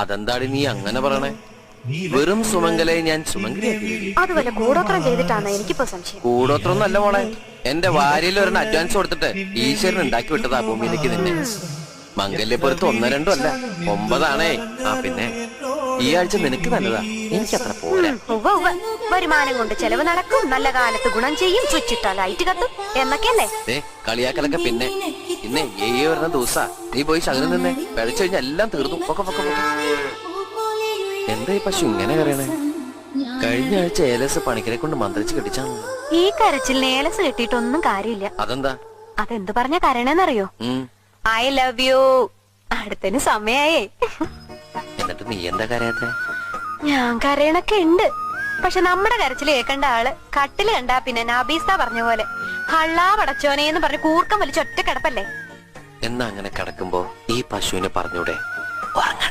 അതെന്താടി നീ അങ്ങനെ പറയണേ? വെറും സുമംഗലെ ഞാൻ സുമംഗലിയാക്കി കൂടോത്രം ചെയ്തിട്ടാണ് എനിക്കിപ്പോ സംശയം? കൂടോത്രം നല്ല മോളെ. എന്റെ വാരിയിൽ ഒരു അഡ്വാൻസ് കൊടുത്തിട്ട് ഈശ്വരൻ ഉണ്ടാക്കി വിട്ടതാ ഭൂമിയിലേക്ക് നിന്നെ. മംഗല്യപുരത്ത് ഒന്ന് രണ്ടും അല്ല ഒമ്പതാണേ. ആ പിന്നെ. ഈ ആഴ്ച നിനക്ക് നല്ലതാ. എനിക്ക് പോരാ. ഉവ്വ വരുമാനം കൊണ്ട് ചെലവ് നടക്കും നല്ല കാലത്ത് ഗുണം ചെയ്യും ലൈറ്റ് കത്തും. എന്നൊക്കെയല്ലേ ഏ കളിയാക്കലൊക്കെ പിന്നെ. പിന്നെ ഏഴ് വരുന്ന ദിവസാ. നീ പോയി ശകലം നിന്നെ പിഴച്ചു കഴിഞ്ഞാൽ എല്ലാം തീർന്നു. പൊക്കെ പൊക്കെ പൊക്കെ. എന്താ ഈ പശു ഇങ്ങനെ കരയണേ? കഴിഞ്ഞ ആഴ്ച ഏലസ് പണിക്കരെ കൊണ്ട് മന്ത്രിച്ച് കെട്ടിച്ചാണ്. ഈ കരച്ചിൽ ഏലസ് കെട്ടിയിട്ടൊന്നും കാര്യമില്ല. അതെന്താ? അതെന്ത് പറഞ്ഞ കരണേന്നറിയോ ഐ ലവ് യു അടുത്തിന് സമയായേ. എന്നിട്ട് നീ എന്താ കരയാത്തെ? ഞാൻ കരയണൊക്കെ ഉണ്ട്. പക്ഷെ നമ്മുടെ കരച്ചിൽ കേൾക്കേണ്ട ആൾ കട്ടിൽ കണ്ടാ പിന്നെ നബീസ പറഞ്ഞ പോലെ ഹള്ളാ പടച്ചോനേന്ന് പറഞ്ഞ് കൂർക്കം വലിച്ചൊറ്റ കിടപ്പല്ലേ എന്നാ അങ്ങനെ കിടക്കുമ്പോ ഈ പശുവിനെ പറഞ്ഞൂടെ?